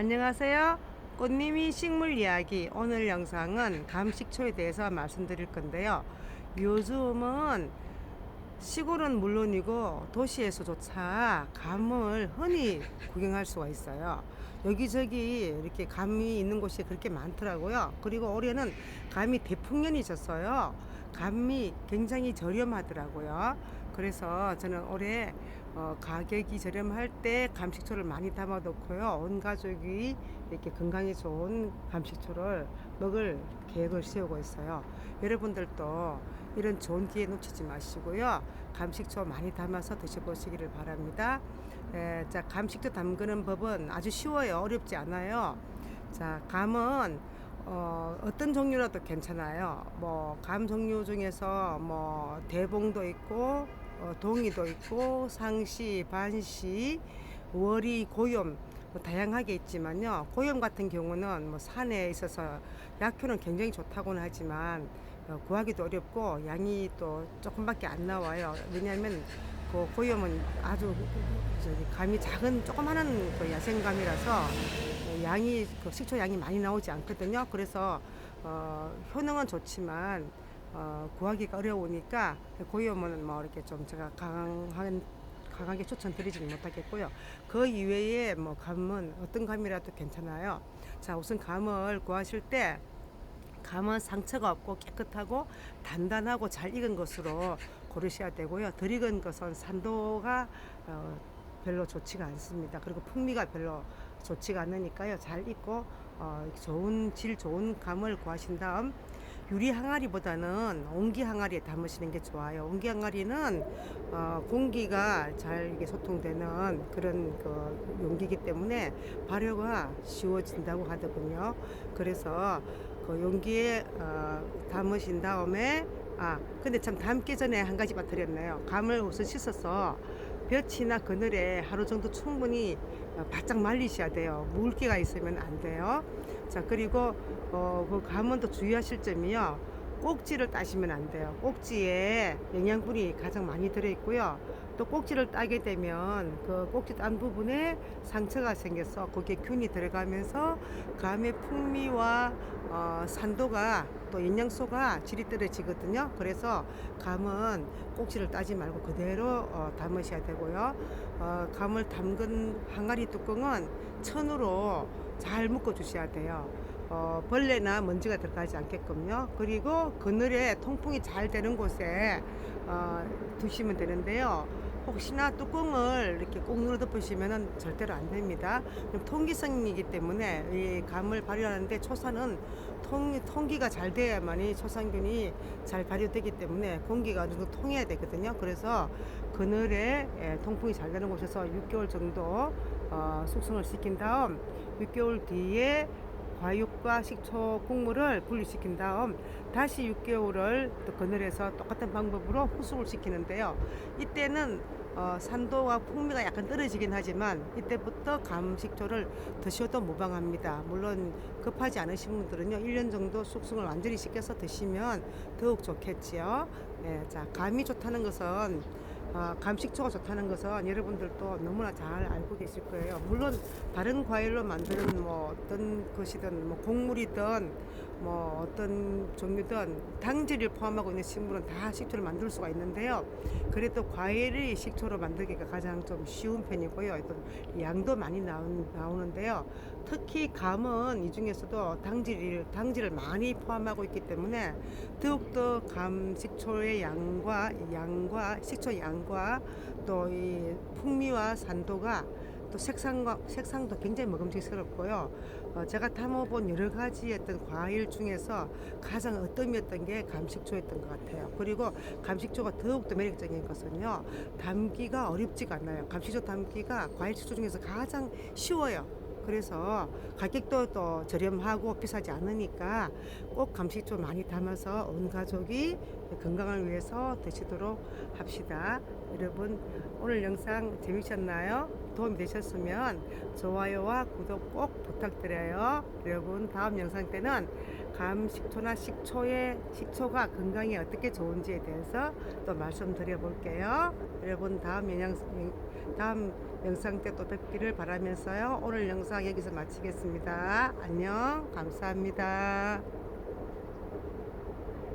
안녕하세요. 꽃님이 식물 이야기. 오늘 영상은 감식초에 대해서 말씀드릴 건데요. 요즘은 시골은 물론이고 도시에서조차 감을 흔히 구경할 수가 있어요. 여기저기 이렇게 감이 있는 곳이 그렇게 많더라고요. 그리고 올해는 감이 대풍년이 졌어요. 감이 굉장히 저렴하더라고요. 그래서 저는 올해 어, 가격이 저렴할 때 감식초를 많이 담아 놓고요. 온 가족이 이렇게 건강에 좋은 감식초를 먹을 계획을 세우고 있어요. 여러분들도 이런 좋은 기회 놓치지 마시고요. 감식초 많이 담아서 드셔보시기를 바랍니다. 에, 자, 감식초 담그는 법은 아주 쉬워요. 어렵지 않아요. 자, 감은 어, 어떤 종류라도 괜찮아요. 뭐, 감 종류 중에서 뭐, 대봉도 있고, 어, 동이도 있고, 상시, 반시, 월이, 고염, 뭐 다양하게 있지만요. 고염 같은 경우는 뭐 산에 있어서 약효는 굉장히 좋다고는 하지만 어, 구하기도 어렵고 양이 또 조금밖에 안 나와요. 왜냐하면 그 고염은 아주 저기 감이 작은 조그마한 그 야생감이라서 어, 양이 그 식초 양이 많이 나오지 않거든요. 그래서 어, 효능은 좋지만 어, 구하기가 어려우니까 고염은 뭐 이렇게 좀 제가 강한 강하게 추천드리지는 못하겠고요. 그 이외에 뭐 감은 어떤 감이라도 괜찮아요. 자 우선 감을 구하실 때 감은 상처가 없고 깨끗하고 단단하고 잘 익은 것으로 고르셔야 되고요. 덜 익은 것은 산도가 어, 별로 좋지가 않습니다. 그리고 풍미가 별로 좋지가 않으니까요. 잘 익고 어, 좋은 질 좋은 감을 구하신 다음 유리 항아리보다는 옹기 항아리에 담으시는 게 좋아요. 옹기 항아리는 어, 공기가 잘 이게 소통되는 그런 그 용기이기 때문에 발효가 쉬워진다고 하더군요. 그래서 그 용기에 어, 담으신 다음에 아 근데 참 담기 전에 한 가지 빠뜨렸네요. 감을 우선 씻어서 볕이나 그늘에 하루 정도 충분히 어, 바짝 말리셔야 돼요. 물기가 있으면 안 돼요. 자 그리고 어, 그또 주의하실 점이요. 꼭지를 따시면 안 돼요. 꼭지에 영양분이 가장 많이 들어있고요. 또 꼭지를 따게 되면 그 꼭지 딴 부분에 상처가 생겨서 거기에 균이 들어가면서 감의 풍미와 어, 산도가 또 영양소가 질이 떨어지거든요. 그래서 감은 꼭지를 따지 말고 그대로 어, 담으셔야 되고요. 어, 감을 담근 항아리 뚜껑은 천으로 잘 묶어 주셔야 돼요. 어, 벌레나 먼지가 들어가지 않게끔요. 그리고 그늘에 통풍이 잘 되는 곳에 어, 두시면 되는데요. 혹시나 뚜껑을 이렇게 꼭 눌러 덮으시면 절대로 안 됩니다. 통기성이기 때문에 이 감을 발효하는데 초산은 통, 통기가 잘 돼야만이 초산균이 잘 발효되기 때문에 공기가 어느 정도 통해야 되거든요. 그래서 그늘에 예, 통풍이 잘 되는 곳에서 6개월 정도 어, 숙성을 시킨 다음 6개월 뒤에 과육과 식초 국물을 분리시킨 다음 다시 6개월을 또 그늘에서 똑같은 방법으로 후숙을 시키는데요. 이때는 어, 산도와 풍미가 약간 떨어지긴 하지만 이때부터 감식초를 드셔도 무방합니다. 물론 급하지 않으신 분들은요, 1년 정도 숙성을 완전히 시켜서 드시면 더욱 좋겠지요. 네, 자, 감이 좋다는 것은 어, 감식초가 좋다는 것은 여러분들도 너무나 잘 알고 계실 거예요. 물론 다른 과일로 만드는 뭐 어떤 것이든 뭐 곡물이든 뭐 어떤 종류든 당질을 포함하고 있는 식물은 다 식초를 만들 수가 있는데요. 그래도 과일을 식초로 만들기가 가장 좀 쉬운 편이고요. 또 양도 많이 나온, 나오는데요. 특히 감은 이 중에서도 당질을 당질을 많이 포함하고 있기 때문에 더욱더 감 식초의 양과 양과 식초 양과 또 이 풍미와 산도가 또 색상과 색상도 굉장히 먹음직스럽고요. 어, 제가 담아본 여러 가지 어떤 과일 중에서 가장 어떤 게 감식초였던 것 같아요. 그리고 감식초가 더욱더 매력적인 것은요, 담기가 어렵지가 않아요. 감식초 담기가 과일 식초 중에서 가장 쉬워요. 그래서 가격도 또 저렴하고 비싸지 않으니까 꼭 감식초 많이 담아서 온 가족이 건강을 위해서 드시도록 합시다. 여러분 오늘 영상 재미있었나요? 도움이 되셨으면 좋아요와 구독 꼭 부탁드려요. 여러분 다음 영상 때는 감식초나 식초의 식초가 건강에 어떻게 좋은지에 대해서 또 말씀드려 볼게요. 여러분 다음 영상 다음 영상 때 또 뵙기를 바라면서요. 오늘 영상 여기서 마치겠습니다. 안녕. 감사합니다.